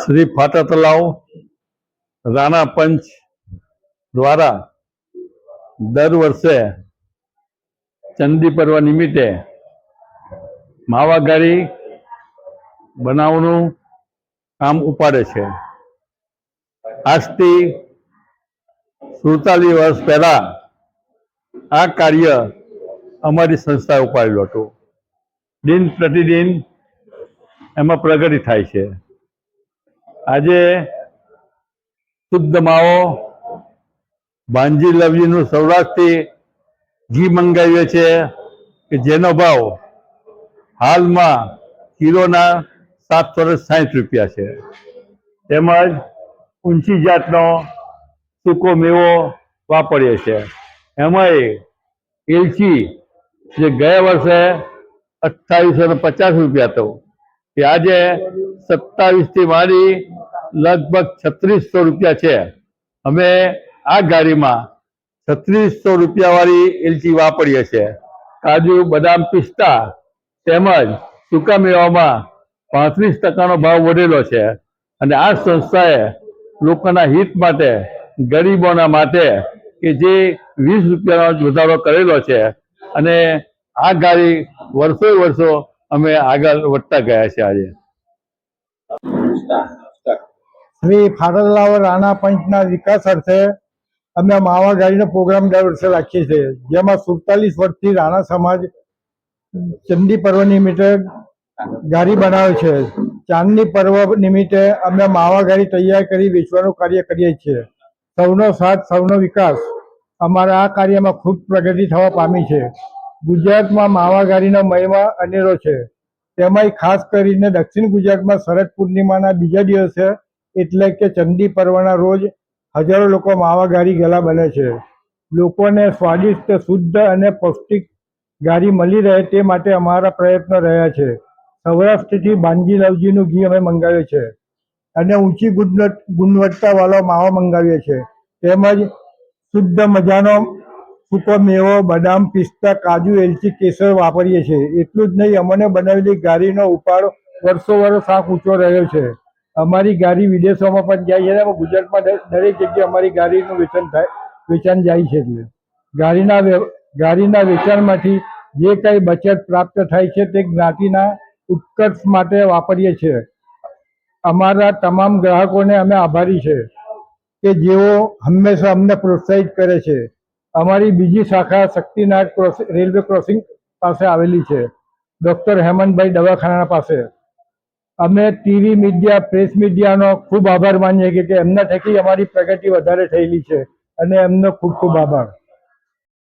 શ્રી ફાટા તલાવ રાણા પંચ દ્વારા દર વર્ષે ચંદી પર્વ નિમિત્તે માવાગાડી બનાવવાનું કામ ઉપાડે છે. આજથી સુડતાલીસ વર્ષ પહેલા આ કાર્ય અમારી સંસ્થાએ ઉપાડેલું હતું. દિન પ્રતિદિન એમાં પ્રગટ થાય છે. આજે શુદ્ધ માવો ભાંજી લવજીનું સૌરાષ્ટ્રથી ઘી મંગાવીએ છે કે જેનો ભાવ હાલમાં કિલોના સાતસો ને સાઠ રૂપિયા છે. તેમજ ઊંચી જાતનો સૂકો મેવો વાપરીએ છીએ એમાંય એલચી જે ગયા વર્ષે અઠ્ઠાવીસો ને પચાસ રૂપિયા હતો તે આજે સત્તાવીસથી માંડી લગભગ છત્રીસો રૂપિયા છે. અમે આ ગાડીમાં છત્રીસો રૂપિયા વાળી એલચી વાપરીએ છીએ. કાજુ, બદામ પિસ્તા તેમજ સૂકા મેવામાં પાંત્રીસ ટકાનો ભાવ વધેલો છે અને આ સંસ્થાએ લોકોના હિત માટે, ગરીબોના માટે કે જે વીસ રૂપિયાનો વધારો કરેલો છે અને આ ગાડી વર્ષો વર્ષો અમે આગળ વધતા ગયા છે આજે. શ્રી ફાટલાવ રાણા પંચના વિકાસ અર્થે અમે માવા ગાડીનો પ્રોગ્રામ દર વર્ષે રાખીએ છીએ. જેમાં સુડતાલીસ વર્ષથી રાણા સમાજ ચંદી પર્વ નિમિત્તે ગાડી બનાવે છે. ચાંદની પર્વ નિમિત્તે અમે માવા ગાડી તૈયાર કરી વેચવાનું કાર્ય કરીએ છીએ. સૌનો સાથ, સૌનો વિકાસ અમારા આ કાર્યમાં ખૂબ પ્રગતિ થવા પામી છે. ગુજરાતમાં માવાગારીનો મહિમા અનેરો છે. તેમાંય ખાસ કરીને દક્ષિણ ગુજરાતમાં શરદ પૂર્ણિમાના બીજા દિવસે એટલે કે ચંદી પર્વના રોજ હજારો લોકો માવાગારી ગલા બને છે. લોકોને સ્વાદિષ્ટ, શુદ્ધ અને પૌષ્ટિક ગારી મળી રહે તે માટે અમારા પ્રયત્નો રહ્યા છે. સૌરાષ્ટ્રથી બાંજી લવજીનું ઘી અમે મંગાવ્યું છે અને ઊંચી ગુણવત્તાવાળો માવો મંગાવીએ છીએ. તેમજ શુદ્ધ મજાનો સૂકો મેવો બદામ, પિસ્તા, કાજુ, એલચી, કેસર વાપરીએ છીએ. એટલું જ નહીં, અમને બનાવેલી ગાડીનો ઉપાડો વર્ષો વર્ષ આંખ ઊંચો રહ્યો છે. અમારી ગાડી વિદેશોમાં પણ જાય છે ગુજરાતમાં દરેક જગ્યાએ અમારી ગાડીનું વેચાણ થાય, વેચાણ જાય છે એટલે. ગાડીના ગાડીના વેચાણમાંથી જે કંઈ બચત પ્રાપ્ત થાય છે તે જ્ઞાતિના ઉત્કર્ષ માટે વાપરીએ છીએ. અમારા તમામ ગ્રાહકોને અમે આભારી છે કે જેઓ હંમેશા અમને પ્રોત્સાહિત કરે છે. અમારી બીજી શાખા શક્તિનાથ ક્રોસ, રેલવે ક્રોસિંગ પાસે આવેલી છે. ડૉક્ટર હેમંતભાઈ દવાખાના પાસે. અમે ટીવી મીડિયા, પ્રેસ મીડિયાનો ખૂબ આભાર માનીએ કે એમના થકી અમારી પ્રગતિ વધારે થયેલી છે અને એમનો ખૂબ ખૂબ આભાર.